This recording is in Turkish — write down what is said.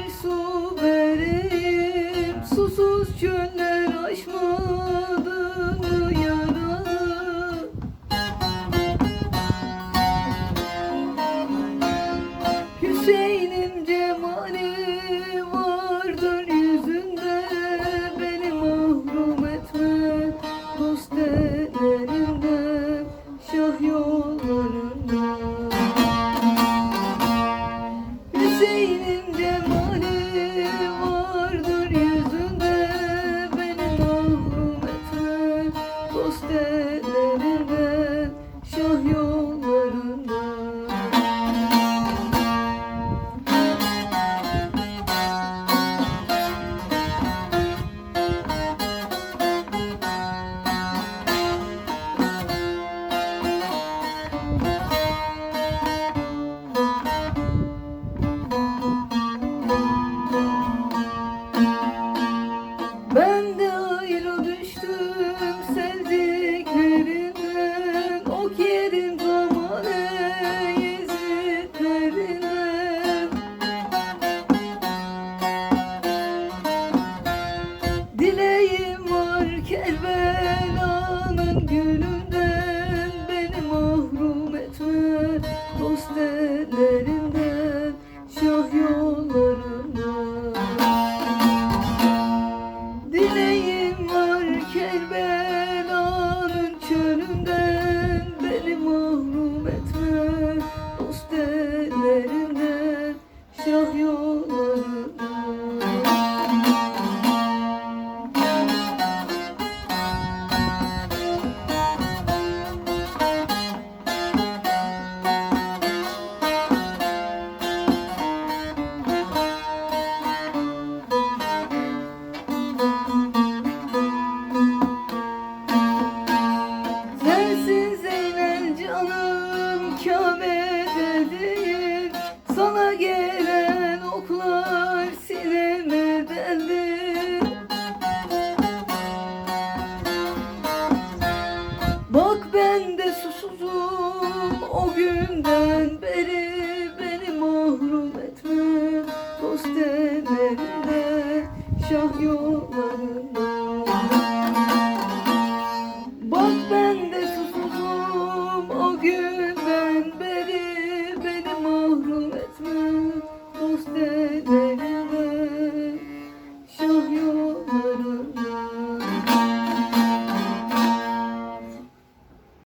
abençoe. Kerbelanın gününden beni mahrum etme Dost ellerinden şah yolları you.